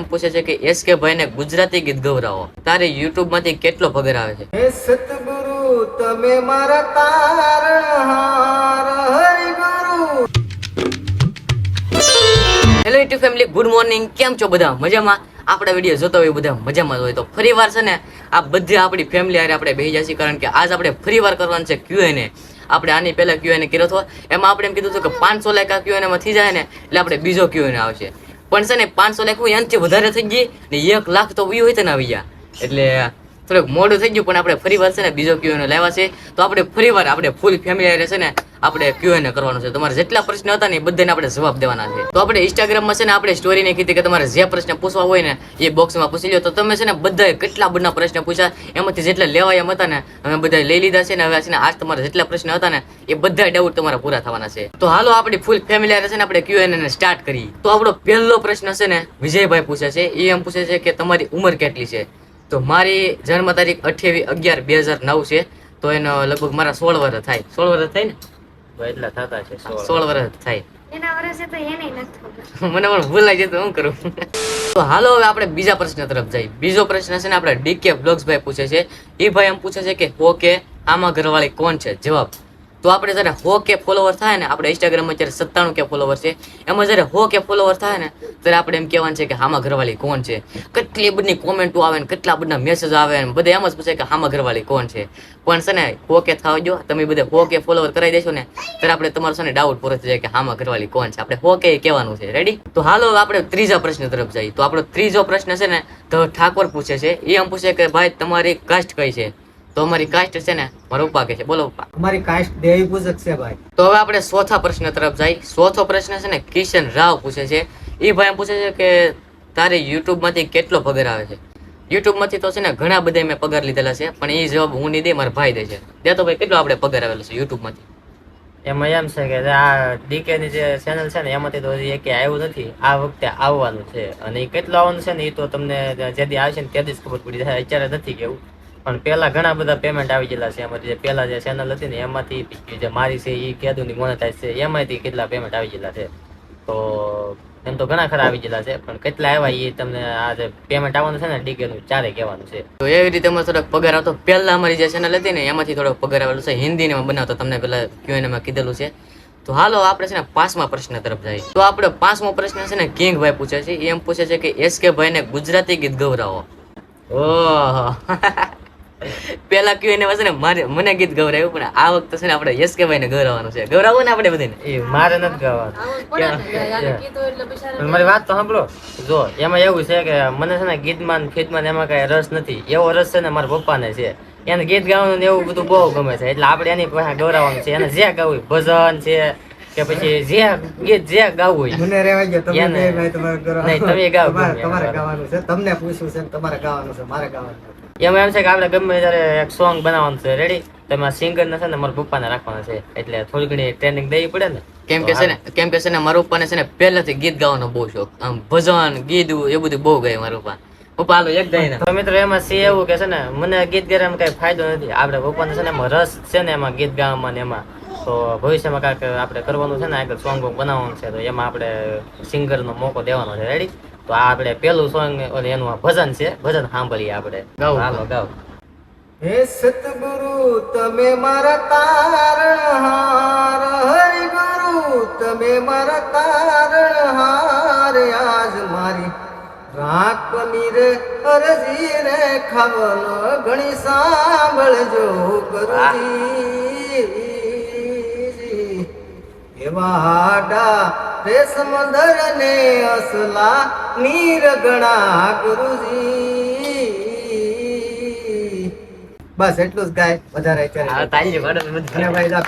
એમ પૂછે છે કે એસ કે ભાઈને ગુજરાતી ગીત ગવરાવો તારે યુટ્યુબમાંથી કેટલો પગાર આવે છે? હે સતગુરુ તમે મારા તારણહાર હરિ ગુરુ. Hello YouTube family good morning કેમ છો બધા? મજામાં? આપણા વીડિયો જોતા હોય બધા મજામાં હોય તો ફરી વાર છે ને આ બધી આપણી ફેમિલી આરે આપણે બેસી જશે કારણ કે આજ આપણે ફરી વાર કરવાનું છે ક્યુએનએ આપણે આની પેલા ક્યુ એને કર્યો હતો. એમાં આપણે એમ કીધું હતું કે પાંચસો લાખ આ ક્યુએનએ માં થઈ જાય ને એટલે આપણે બીજો ક્યુએનએ આવશે. પણ છે ને પાંચસો લાખ એનાથી વધારે થઈ ગઈ ને એક લાખ તો વ્યૂ હોય ને આવી ગયા એટલે થોડુંક મોડું થઈ ગયું, પણ આપણે ફરી વાર છે ને બીજો ક્યુએનએ લાવ્યા છે. તો આપણે ફરી વાર આપણે ફૂલ ફેમિલી છે ને આપણે ક્યુએનએ કરવાનું છે. તમારે જેટલા પ્રશ્ન હતા ને એ બધાને આપણે જવાબ દેવાના છે. તો આપણે ઇન્સ્ટાગ્રામમાં છે ને આપણે સ્ટોરી ને કીધી કે તમારે જે પ્રશ્ન પૂછવા હોય ને એ બોક્સમાં પૂછી લો તો તમે છે ને બધાએ કેટલા બધા પ્રશ્ન પૂછ્યા? એમાંથી જેટલા લેવાય એમ હતા ને અમે બધા લઈ લીધા છે ને. હવે છે ને આજ તમારા જેટલા પ્રશ્ન હતા ને એ બધા ડાઉટ તમારા પૂરા થવાના છે. તો હાલો આપણી ફૂલ ફેમિલી છે ને આપણે ક્યુએનએ ને સ્ટાર્ટ કરી તો આપણો પહેલો પ્રશ્ન છે ને વિજયભાઈ પૂછે છે. એ એમ પૂછે છે કે તમારી ઉંમર કેટલી છે? તો મારી જન્મ તારીખ અઠ્યાવીસ અગિયાર બે હજાર નવ છે તો એનો લગભગ મારા સોળ વર્ષ થાય. સોળ વર્ષ થાય ને? એટલા થતા છે સોળ. વર્ષ થાય. એના વર્ષે તો એને નથી ખબર. મને પણ ભૂલાઈ જાય તો હું કરું? તો હાલો હવે આપણે બીજા પ્રશ્ન તરફ જઈએ. બીજો પ્રશ્ન છે ને આપણે ડીકે બ્લોગ્સ ભાઈ પૂછે છે. એ ભાઈ એમ પૂછે છે કે ઓકે કે આમાં ઘરવાળી કોણ છે? જવાબ તો આપણે જ્યારે હો કે ફોલોવર થાય ને, આપણે ઇન્સ્ટાગ્રામમાં જ્યારે સત્તાણું કે ફોલોવર છે, એમાં જ્યારે હો કે ફોલોવર થાય ને, ત્યારે આપણે એમ કહેવાનું છે કે હામા ઘરવાળી કોણ છે? કેટલી બધી કોમેન્ટો આવે ને, કેટલા બધા મેસેજ આવે ને, બધા એમ જ પૂછે કે હામા ઘરવાળી કોણ છે? પણ છે ને, હો કે થાવ તમે બધા હો કે ફોલોવર કરાવી દેશો ને, ત્યારે આપણે તમારો છે ને ડાઉટ પૂરો થઈ જાય કે હામા ઘરવાળી કોણ છે? આપણે હો કે કહેવાનું છે. રેડી તો હાલો આપણે ત્રીજા પ્રશ્ન તરફ જઈએ. તો આપણો ત્રીજો પ્રશ્ન છે ને તો ઠાકોર પૂછે છે. એ એમ પૂછે કે ભાઈ, તમારી કાસ્ટ કઈ છે? તો અમારી કાસ્ટ છે ને મારા ઉપા કે છે. બોલો ઉપા અમારી કાસ્ટ દેવી પૂજક છે ભાઈ. તો હવે આપણે ચોથા પ્રશ્ન તરફ જઈ ચોથો પ્રશ્ન છે ને કિશન રાવ પૂછે છે. એ ભાઈ એમ પૂછે છે કે તારે યુટ્યુબમાંથી કેટલો પગાર આવે છે? યુટ્યુબમાંથી તો છે ને ઘણા બધા મેં પગાર લીધેલા છે પણ એ જવાબ હું નહીં દે મારા ભાઈ દે છે. દે તો ભાઈ કેટલો આપણે પગાર આવેલો છે યુટ્યુબમાંથી? એમાં એમ છે કે આ ડીકે ની જે ચેનલ છે ને એમાંથી તો હજી એકે આવ્યું નથી. આ વખતે આવવાનું છે. અને એ કેટલું આવવાનું છે ને એ તો તમને જે દી આવશે ને તે જ ખબર પડી જાય. અત્યારે નથી કેવું પણ પેલા ઘણા બધા પેમેન્ટ આવી ગયેલા છે. એમાંથી જે જે ચેનલ હતી ને, એમાંથી જે મારી છે એ કેદુ ની મોનેટાઈઝ છે, એમાંથી કેટલા પેમેન્ટ આવી ગયેલા છે. તો એમ તો ઘણા ખરા આવી ગયેલા છે, પણ કેટલા આવ્યા એ તમને આ જે પેમેન્ટ આવવાનું છે ને ડીકે નું ચારે કહેવાનું છે. તો એવી રીતે અમારે થોડોક પગાર આવતો. પહેલા અમારી જે ચેનલ હતી ને, એમાંથી થોડોક પગાર આવેલો છે. હિન્દીમાં બનાવતો તમને પેલા ક્યુએનમાં કીધેલું છે. તો હાલો, આપણે છે ને પાંચમા પ્રશ્ન તરફ જઈએ તો આપણે પાંચમો પ્રશ્ન છે ને, કિંગ ભાઈ પૂછે છે. એમ પૂછે છે કે એસ કે ભાઈ ને ગુજરાતી ગીત ગવરાવો ઓહો. પેલા ક્યુએન એને છે ને મારે મને ગીત ગવરાયું પણ આ વખતે છે ને આપણે યશ કે ભાઈ ને ગવરાવાનું છે. ગવરાવું ને આપણે બધાને? એ મારે નથી ગાવાનું આવું જ પડે ને યાર કીધું એટલે બિચારા પણ મારી વાત તો સાંભળો. જો એમાં એવું છે કે મને છે ને ગીતમાં ફીતમાં એમાં કઈ રસ નથી. એવો રસ છે ને મારા પપ્પાને છે. એને ગીત ગાવાનું એવું બધું બહુ ગમે છે. એટલે આપણે એની પાસે ગૌરવવાનું છે. એને જે ગાવું ભજન છે કે પછી જે ગીત જે ગાવું હોય મને રહેવા ગયો તમે. નહીં, તમે ગાવ તમારે. ગાવાનું છે. તમને પૂછ્યું છે તમારે ગાવાનું છે. મારે ગાવાનું. એમાં એમ છે કે આપણે ગમે ત્યારે એક સોંગ બનાવવાનું છે રેડી તો એમાં સિંગર ને છે ને મારા પપ્પાને રાખવાના છે. એટલે થોડી ઘણી ટ્રેનિંગ દેવી પડે ને. કેમ કે છે ને કેમ કે છે ને મારા પપ્પાને છે ને પહેલાથી ગીત ગાવાનો બહુ શોખ. આમ ભજન ગીત એ બધું બહુ ગાય મારા પપ્પા પપ્પા હાલો એક ગાય તો મિત્રો એમાં સી એવું કે છે ને મને ગીત ગાવામાં કઈ ફાયદો નથી. આપણે પપ્પાને છે ને એમાં રસ છે ને એમાં ગીત ગાવામાં ને એમાં. તો ભવિષ્યમાં કાંઈક આપણે કરવાનું છે ને આગળ સોંગ બનાવવાનું છે તો એમાં આપણે સિંગરનો મોકો દેવાનો છે. રેડી તો આ આપણે પેલું સોંગ એનું આ ભજન છે. ભજન સાંભળીએ આપણે. ગાઓ. હાલો ગાઉ હે સતગુરુ તમે મારા તારણ હાર હરિ ગુરુ તમે મારા તારણ હાર આજ મારી રાખની રે અરજી રે ખાવનો ઘણી સાંભળજો ગુરુજી. એવા હાડા રેશમ ને અસલા નીર ગણા ગુરુજી. બસ એટલું જ ગાય વધારે અત્યારે.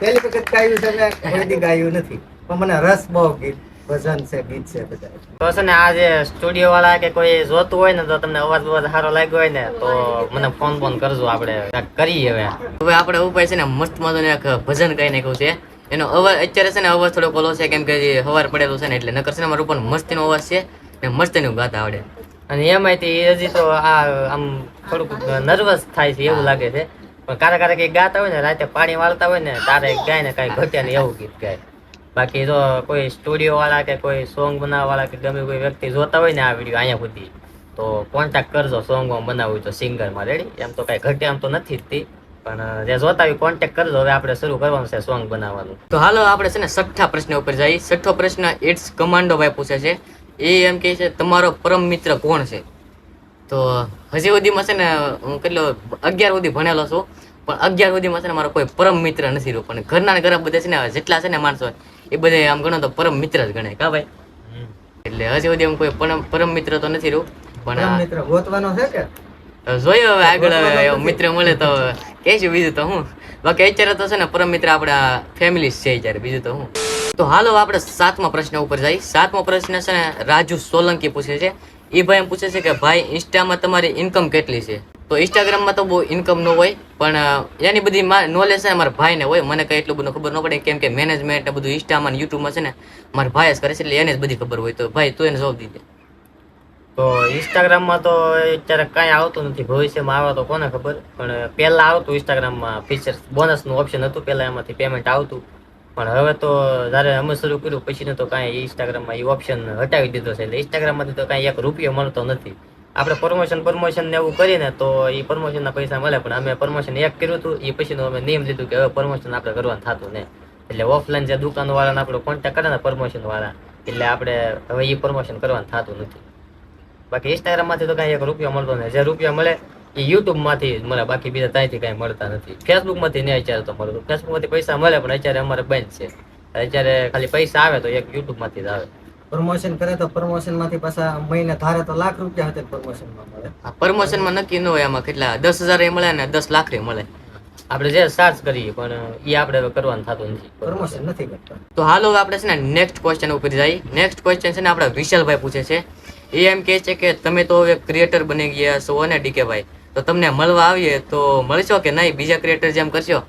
પહેલી વખત ગાયું છે મેં ગાયું નથી. પણ મને રસ બહુ ગીત ભજન છે ગીત છે બધા. તો છે ને આ જે સ્ટુડિયો વાળા કે કોઈ જોતું હોય ને તો તમને અવાજ બવાજ સારો લાગ્યો હોય ને તો મને ફોન ફોન કરજો આપણે. કરીએ હવે. હવે આપણે ઉપાય છે ને મસ્ત મજાનું એક ભજન કહી નાખ્યું છે. એનો અવાજ અત્યારે છે ને અવાજ થોડો ઓલો છે કેમ કે હવાર પડેલું છે ને એટલે નકર છે ને મારું ઉપર મસ્તીનો અવાજ છે. ને મસ્તીનું ગાતા આવડે. અને એમાંથી હજી તો આ, આમ થોડુંક નર્વસ થાય છે એવું લાગે છે. પણ ક્યારેક ક્યારેક એ ગાતા હોય ને, રાતે પાણી વાળતા હોય ને, તારે ગાય ને કાંઈ ઘટ્યા ને એવું ગીત ગાય. બાકી જો કોઈ સ્ટુડિયો વાળા કે કોઈ સોંગ બનાવવા વાળા કે ગમે કોઈ વ્યક્તિ જોતા હોય ને આ વીડિયો અહીંયા સુધી, તો કોન્ટેક્ટ કરજો સોંગ બનાવવું તો સિંગરમાં રેડી એમ તો કઈ ઘટે એમ તો નથી જ. પણ જે જોતા હોય કોન્ટેક્ટ કરજો. હવે આપણે શરૂ કરવાનું છે સોંગ બનાવવાનું. તો હાલો આપણે છે ને છઠ્ઠા પ્રશ્ન ઉપર જઈએ. છઠ્ઠો પ્રશ્ન ઇટ્સ કમાન્ડો ભાઈ પૂછે છે. એ એમ કહે છે તમારો પરમ મિત્ર કોણ છે? તો હજી સુધીમાં છે ને હું કેટલો અગિયાર સુધી ભણેલો છું પણ અગિયાર સુધીમાં છે ને મારો કોઈ પરમ મિત્ર નથી રહ્યો. પણ ઘરના ને ઘરના બધા છે ને જેટલા છે ને માણસો એ બધે આમ ગણો તો પરમ મિત્ર જ ગણાય કા ભાઈ? એટલે હજી સુધી કોઈ પરમ પરમ મિત્ર તો નથી રહ્યું પણ મિત્ર ગોતવાનો છે કે? જોયો હવે આગળ હવે મિત્ર મળે તો કહેશું બીજું તો હું. બાકી અત્યારે તો છે ને પરમ મિત્ર આપણા ફેમિલી છે અત્યારે બીજું તો હું. તો હાલો આપણે સાતમા પ્રશ્ન ઉપર જઈએ સાતમો પ્રશ્ન છે ને, રાજુ સોલંકી પૂછે છે. એ ભાઈ એમ પૂછે છે કે, ભાઈ ઇન્સ્ટામાં તમારી ઇન્કમ કેટલી છે? તો ઇન્સ્ટાગ્રામમાં તો બહુ ઇન્કમ ન હોય, પણ એની બધી નોલેજ છે મારા ભાઈને હોય. મને કંઈ એટલું બધું ખબર ન પડે, કેમ કે મેનેજમેન્ટ ને બધું ઇન્સ્ટામાં ને યુટ્યુબમાં છે ને, મારા ભાઈ જ કરે છે, એટલે એને જ બધી ખબર હોય. તો ભાઈ, તું એને જવાબ દીધે તો ઇન્સ્ટાગ્રામમાં તો અત્યારે કાંઈ આવતું નથી. ભવિષ્યમાં આવે તો કોને ખબર? પણ, પહેલાં આવતું ઇન્સ્ટાગ્રામમાં ફીચર્સ બોનસનું ઓપ્શન હતું, પહેલાં એમાંથી પેમેન્ટ આવતું. પણ હવે તો જ્યારે અમે શરૂ કર્યું, પછી તો કાંઈ ઇન્સ્ટાગ્રામમાં એ ઓપ્શન હટાવી દીધો છે. એટલે ઇન્સ્ટાગ્રામમાંથી તો કાંઈ એક રૂપિયો મળતો નથી. આપણે પ્રમોશન પ્રમોશન ને એવું કરીને તો એ પ્રમોશનના પૈસા મળે, પણ અમે પ્રમોશન એક કર્યું હતું, એ પછીનું અમે નિયમ લીધું કે હવે પ્રમોશન આપણે કરવાનું થતું ને. એટલે ઓફલાઈન જે દુકાનવાળાને આપણે કોન્ટેક્ટ કરે ને પ્રમોશન વાળા, એટલે આપણે હવે એ પ્રમોશન કરવાનું થતું નથી. બાકી ઇન્સ્ટાગ્રામમાંથી તો કાંઈ એક રૂપિયો મળતો નથી. જે રૂપિયા મળે એ યુટ્યુબમાંથી મને મળે બાકી બીજા ત્યાંથી કાંઈ મળતા નથી. ફેસબુકમાંથી નહીં અત્યારે તો મળતું ફેસબુકમાંથી પૈસા મળે પણ અત્યારે અમારે બંધ છે. અત્યારે ખાલી પૈસા આવે તો એક યુટ્યુબમાંથી જ આવે. પ્રમોશન કરે તો પ્રમોશનમાંથી પાછા મહિને ધારે તો લાખ રૂપિયા હતા પ્રમોશનમાં મળે પ્રમોશનમાં નક્કી ન હોય આમાં કેટલા દસ હજાર એ મળે ને દસ લાખ એ મળે. આપણે જે સર્ચ કરીએ પણ એ આપણે હવે કરવાનું થતું નથી. પ્રમોશન નથી કરતા. તો હાલો આપણે છે ને નેક્સ્ટ ક્વેશ્ચન ઉપર જઈએ. નેક્સ્ટ ક્વેશ્ચન છે ને આપણે વિશાલભાઈ પૂછે છે. એ એમ કહે છે કે તમે તો હવે ક્રિએટર બની ગયા છો ને ડીકે ભાઈ. તો તમને મળવા આવીએ તો મળશો કે નહીં? બીજા ક્રિએટર જેમ કરશો?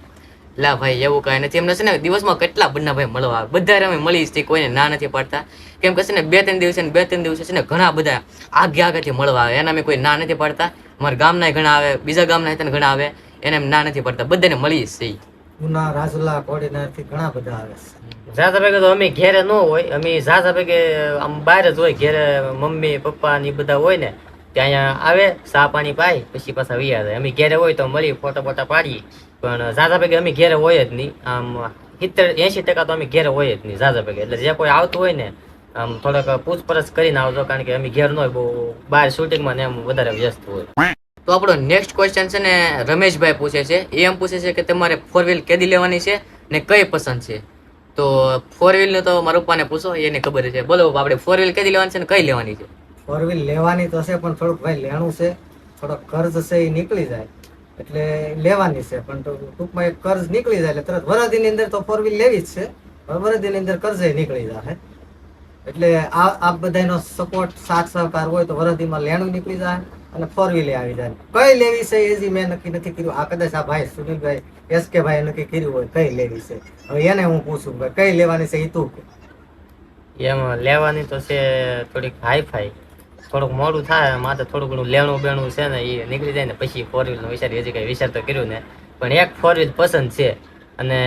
લા ભાઈ એવું કાંઈ નથી. એમને છે ને દિવસમાં કેટલા બંને ભાઈ મળવા આવે? બધા અમે મળી છીએ કોઈને ના નથી પાડતા. કેમ કે છે ને બે ત્રણ દિવસે બે ત્રણ દિવસે છે ને ઘણા બધા આગે આગેથી મળવા આવે. એના અમે કોઈ ના નથી પાડતા. અમારા ગામના ઘણા આવે બીજા ગામના હતા ઘણા આવે. એને એમ ના નથી પાડતા. બધાને મળી છીએ. ઉના રાજુલા કોડીનાર ઘણા બધા આવે છે. ઝાઝા ભેગે તો અમે ઘેરે ન હોય. અમે ઝાઝા ભેગે આમ બહાર જ હોય. ઘેરે મમ્મી પપ્પા ને બધા હોય ને. ત્યાં આવે, સા પાણી પાઈ પછી પાછા વૈયા જાય. અમે ઘેરે હોય તો મળી ફોટા ફોટા પાડીએ. પણ ઝાઝા ભેગે અમે ઘેરે હોય જ નહીં. આમ સિત્તેર, એંશી ટકા તો અમે ઘેરે હોય જ નહીં ઝાઝા ભેગે. એટલે જે કોઈ આવતું હોય ને, આમ થોડાક પૂછપરછ કરીને આવજો, કારણ કે અમે ઘેર ન હોય, બહુ બહાર શૂટિંગમાં ને એમ વધારે વ્યસ્ત હોય. તો આપણો નેક્સ્ટ ક્વેશ્ચન છે ને, રમેશભાઈ પૂછે છે. એ એમ પૂછે છે કે તમારે ફોર વ્હીલ કેદી લેવાની છે ને કઈ પસંદ છે? તો ફોર વ્હીલ તો મારા પપ્પાને પૂછો, એને ખબર છે. બોલો આપણે ફોર વ્હીલ કેદી લેવાની છે ને કઈ લેવાની છે? ફોર વ્હીલ લેવાની તો છે, પણ થોડુંક ભાઈ લેણું છે. થોડોક કર્જ છે એ નીકળી જાય. એટલે લેવાની છે, પણ ટૂંકમાં એક કર્જ નીકળી જાય, એટલે તરત વરદીની અંદર તો ફોર વ્હીલ લેવી જ છે. પણ વરદીની અંદર કર્જ નીકળી જાય એટલે આ આ બધાનો સપોર્ટ સાથ, સહકાર હોય તો વરદીમાં લેણું નીકળી જાય અને ફોર વ્હીલે આવી જાય. કઈ લેવી છે એ મેં નક્કી નથી કર્યું. આ કદાચ આ ભાઈ સુનિલભાઈ એસ કે ભાઈ નક્કી કર્યું હોય કઈ લેવી છે. હવે એને હું પૂછું ભાઈ કઈ લેવાની છે એ તું એમ, લેવાની તો છે થોડીક હાઈફાઈ થોડુંક મોડું થાય, માથે થોડું ઘણું લેણું બેણું છે ને, એ નીકળી જાય ને, પછી ફોર વ્હીલ નો વિચાર, હજી કઈ વિચાર તો કર્યું ને. પણ એક ફોર વ્હીલ પસંદ છે. અને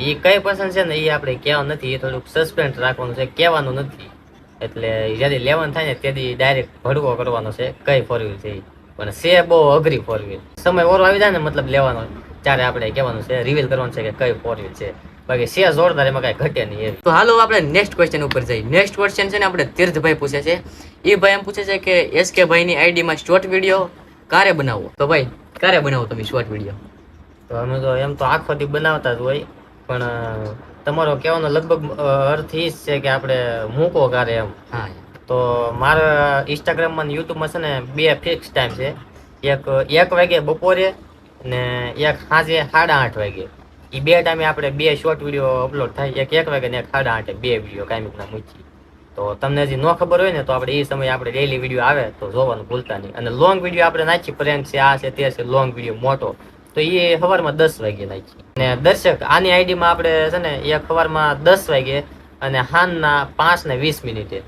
એ કઈ પસંદ છે ને એ આપણે કહેવાનું નથી એ થોડુંક સસ્પેન્સ રાખવાનું છે, કહેવાનું નથી. એટલે જ્યારે લેવાનું થાય ને, તેથી ડાયરેક્ટ ભડકો કરવાનો છે, કઈ ફોર વ્હીલ છે. પણ છે બહુ અઘરી ફોર વ્હીલ સમય ઓરો આવી જાય ને, મતલબ લેવાનો ત્યારે આપણે કહેવાનું છે રિવીલ કરવાનું છે કે કઈ ફોર વ્હીલ છે. બાકી છે જોરદાર એમાં કઈ ઘટે નહીં એવી. તો હાલો આપણે નેક્સ્ટ ક્વેશ્ચન ઉપર જઈએ. નેક્સ્ટ ક્વેશ્ચન છે ને આપણે તીર્થભાઈ પૂછે છે. એ ભાઈ એમ પૂછે છે કે એસ કે ભાઈની આઈડીમાં શોર્ટ વીડિયો ક્યારે બનાવો તો ભાઈ ક્યારે બનાવો તમે શોર્ટ વીડિયો તો અમે તો એમ તો આખો દી બનાવતા જ હોય. પણ તમારો કહેવાનો લગભગ અર્થ એ જ છે કે આપણે મૂકો કારે એમ. હા. તો મારા ઇન્સ્ટાગ્રામમાં યુટ્યુબમાં છે ને બે ફિક્સ ટાઈમ છે. એક એક વાગે બપોરે ને એક સાંજે સાડા આઠ વાગે. એ બે ટાઈમે આપણે બે શોર્ટ વીડિયો અપલોડ થાય. એક એક વાગે ને એક સાડા બે વીડિયો કાયમિકના મૂકી તો તમને હજી ન ખબર હોય ને, તો આપણે એ સમયે આપણે ડેલી વીડિયો આવે, તો જોવાનું ભૂલતા નહીં. અને લોંગ વીડિયો આપણે નાખી પ્રેન્ક છે, આ છે, તે છે લોંગ વીડિયો મોટો. તો એ સવારમાં દસ વાગે નાખી અને દર્શક, આની આઈડીમાં આપણે છે ને, એક સવારમાં દસ વાગે અને હાનના પાંચ ને વીસ મિનિટે.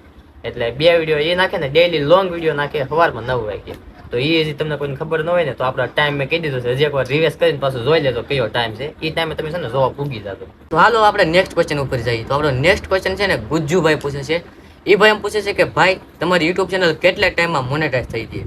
એટલે બે વીડિયો એ નાખે ને ડેઈલી લોંગ વીડિયો નાખે સવારમાં નવ વાગે. તો એ તમને કોઈને ખબર ન હોય ને, તો આપણો ટાઈમ મેં કહી દીધો છે. હજી એકવાર રિવેસ કરીને પાછું જોઈ લેજો કયો ટાઈમ છે. એ ટાઈમે તમે છે ને જોવા પૂગી જતો તો હાલો આપણે નેક્સ્ટ ક્વેશ્ચન ઉપર જઈએ. તો આપણો નેક્સ્ટ ક્વેશ્ચન છે ને ગુજ્જુભાઈ પૂછે છે. એ ભાઈ એમ પૂછે છે કે, ભાઈ, તમારી યુટ્યુબ ચેનલ કેટલા ટાઈમમાં મોનેટાઈઝ થઈ ગઈ?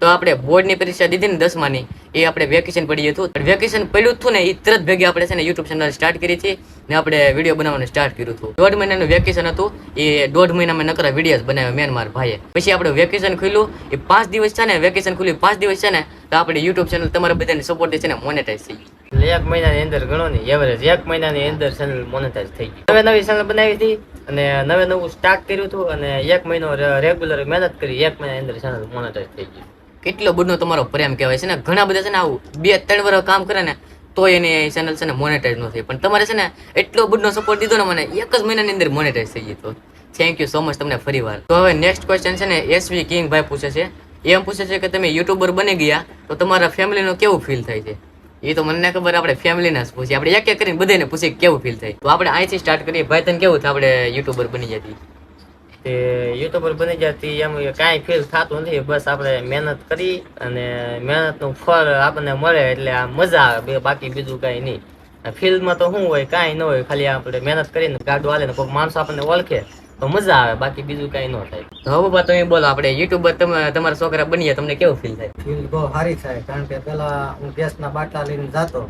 તો આપણે બોર્ડની પરીક્ષા દીધી ને દસમાની. એ આપણે વેકેશન પડી હતું. વેકેશન પડ્યું હતું ને એ તરત ભેગી આપણે છે ને યુટ્યુબ ચેનલ સ્ટાર્ટ કરી હતી ને આપણે વીડિયો બનાવવાનું સ્ટાર્ટ કર્યું હતું. દોઢ મહિનાનું વેકેશન હતું, એ દોઢ મહિનામાં નકરા વિડીયોઝ બનાવ્યા મેન ભાઈએ. પછી આપણે વેકેશન ખુલ્યું, એ પાંચ દિવસ છે ને વેકેશન ખુલ્યું પાંચ દિવસ છે ને, તો આપણે યુટ્યુબ ચેનલ તમારા બધાની સપોર્ટ છે ને મોનેટાઈઝ થઈ ગઈ એક મહિનાની અંદર ગણો ને એવરેજ એક મહિનાની અંદર ચેનલ મોનેટાઈઝ થઈ ગઈ નવે નવી ચેનલ બનાવી હતી અને નવે નવું સ્ટાર્ટ કર્યું હતું અને એક મહિનો રેગ્યુલર મહેનત કરી, એક મહિનાની અંદર ચેનલ મોનેટાઈઝ થઈ ગઈ કેટલો બધો તમારો પ્રેમ કહેવાય છે ને? ઘણા બધા છે ને આવું બે ત્રણ વર્ષ કામ કરે ને તો એની ચેનલ છે ને મોનેટાઈઝ ન થઈ પણ તમારે છે ને એટલો બધો સપોર્ટ દીધો ને મને, એક જ મહિનાની અંદર મોનેટાઈઝ થઈ તો. થેન્ક યુ સો મચ તમને ફરી વાર. તો હવે નેક્સ્ટ ક્વેશ્ચન છે ને એસવી કિંગ ભાઈ પૂછે છે. એમ પૂછે છે કે તમે યુટ્યુબર બની ગયા તો તમારા ફેમિલીનો કેવું ફીલ થાય છે? એ તો મને ખબર, આપણે ફેમિલીના જ પૂછીએ. આપણે એક એક કરીને બધાને પૂછીએ કેવું ફીલ થાય. તો આપણે અહીંથી સ્ટાર્ટ કરીએ. ભાઈ, તને કેવું થાય? આપણે યુટ્યુબર બની જતી. તે યુટ્યુબર બની જતી એમ કાંઈ ફીલ થતું નથી, બસ આપણે મહેનત કરી અને મહેનતનું ફળ આપણને મળે એટલે આ મજા આવે બાકી બીજું કાંઈ નહીં. ફિલ્ડમાં તો શું હોય, કાંઈ ન હોય, ખાલી આપણે મહેનત કરીને ગાડું હાલે ને કોઈ માણસો આપણને ઓળખે, તો મજા આવે, બાકી બીજું કાંઈ ન થાય. તો હવે બા તમે બોલો, આપણે યુટ્યુબર તમે, તમારા છોકરા બનીએ, તમને કેવું ફીલ થાય? ફીલ બહુ સારી થાય, કારણ કે પેલા હું ગેસના બાટલા લઈને જતો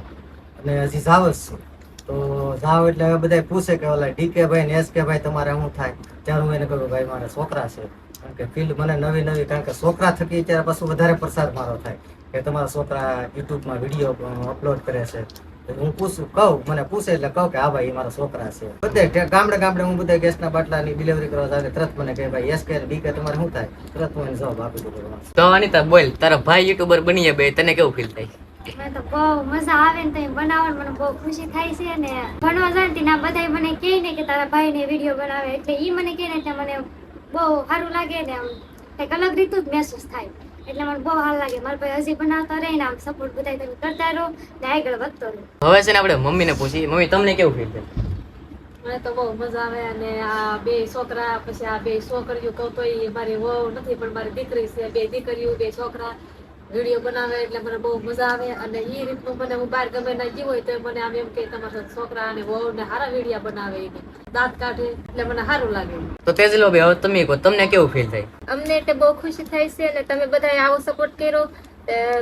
અને હજી જાવ છું. તો જાવ એટલે હવે બધા પૂછે કે ઓલા ડીકે ભાઈ ને એસ કે ભાઈ તમારે શું થાય? ત્યારે હું એને કહું ભાઈ, મારા છોકરા છે. કારણ કે ફિલ્ડ મને નવી નવી, કારણ કે છોકરા થકી ત્યારે પાછું વધારે પ્રસાર મારો થાય કે તમારા છોકરા યુટ્યુબમાં વીડિયો અપલોડ કરે છે. હું પૂછું, કહું, મને પૂછે એટલે કહું કે હા ભાઈ મારા છોકરા છે. બધે ગામડે ગામડે હું બધા ગેસના બાટલાની ડિલિવરી કરવા જાય તરત મને કહે, ભાઈ એસ કે બી કે તમારે શું થાય? તરત હું જવાબ આપી દઉં તો અનિતા બોલ, તારા ભાઈ યુટ્યુબર બનીએ બે, તને કેવું ફીલ થાય? મને તો બહુ મજા આવે ને તમે બનાવો મને બહુ ખુશી થાય છે ને ભણવા જાણતી ના બધા મને કહે ને કે તારા ભાઈને વીડિયો બનાવે. એટલે એ મને કહે ને એટલે મને બહુ સારું લાગે ને આમ કંઈક અલગ રીતું જ મહેસૂસ થાય. એટલે મને બહુ સારું લાગે. મારા ભાઈ હજી બનાવતા રહે ને આમ સપોર્ટ બધા તમે કરતા રહો ને આગળ વધતો રહો. હવે છે ને આપણે મમ્મીને પૂછીએ. મમ્મી તમને કેવું ફીલ થાય મને તો બહુ મજા આવે અને આ બે છોકરા પછી આ બે છોકરીઓ કહું તો મારી વહુ નથી પણ મારી દીકરી છે બે દીકરીઓ બે છોકરા. વીડિયો બનાવે એટલે મને બહુ મજા આવે અને એ રીતનું મને હું બહાર ગમે ના જીવ હોય તો મને આમ એમ કે તમારા છોકરા અને વહુ ને સારા વિડીયા બનાવે એને. દાંત કાઢે એટલે મને સારું લાગે. તો તેજલો ભાઈ હવે તમે કહો તમને કેવું ફીલ થાય? અમને એટલે બહુ ખુશી થાય છે અને તમે બધાએ આવો સપોર્ટ કર્યો.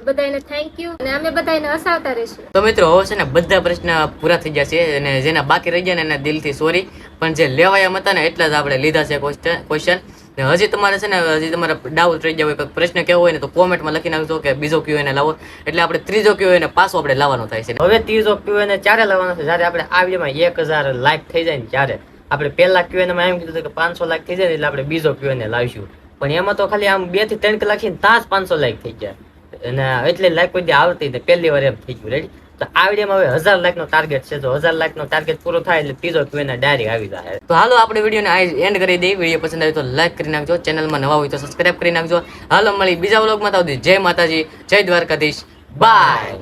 બધાને થેન્ક યુ અને અમે બધાને હસાવતા રહીશું. તો મિત્રો હવે છે ને બધા પ્રશ્ન પૂરા થઈ ગયા છે અને જેના બાકી રહી ગયા ને એના દિલથી સોરી પણ જે લેવાયા હતા ને એટલા જ આપણે લીધા છે ક્વેશ્ચન ને હજી તમારે છે ને, હજી તમારે ડાઉટ રહી હોય પ્રશ્ન કેવો હોય ને, તો કોમેન્ટમાં લખી નાખજો કે બીજો ક્યુ એને લાવો. એટલે આપણે ત્રીજો ક્યુ એને પાછો આપણે લાવવાનો થાય છે. હવે ત્રીજો ક્યુએન ક્યારે લાવવાનો છે, જ્યારે આપણે આ વિડીયોમાં એક હજાર લાઈક થઈ જાય ને ત્યારે, આપણે પહેલા ક્યુએનમાં એમ કીધું કે પાંચસો લાખ થઈ જાય એટલે આપણે બીજો ક્યુએન લાવીશું. પણ એમાં તો ખાલી આમ બેથી ત્રણ કલાક છે જ પાંચસો લાઈક થઈ ગયા. અને એટલે લાઈક કોઈ આવતી પહેલી વાર એમ થઈ ગયું. રેડી તો આ વિડીયોમાં હવે હજાર લાખ નો ટાર્ગેટ છે. જો હજાર લાખ નો ટાર્ગેટ પૂરો થાય એટલે ત્રીજો ક્યુએન ડાયરેક્ટ આવી જાય. તો હાલો આપણે વિડીયોને આજ એન્ડ કરી દઈએ. વીડિયો પસંદ આવે તો લાઈક કરી નાખજો. ચેનલમાં નવા હોય તો સબસ્ક્રાઈબ કરી નાખજો. હાલો મળી બીજા વ્લોગમાં તો જય માતાજી, જય દ્વારકાધીશ. બાય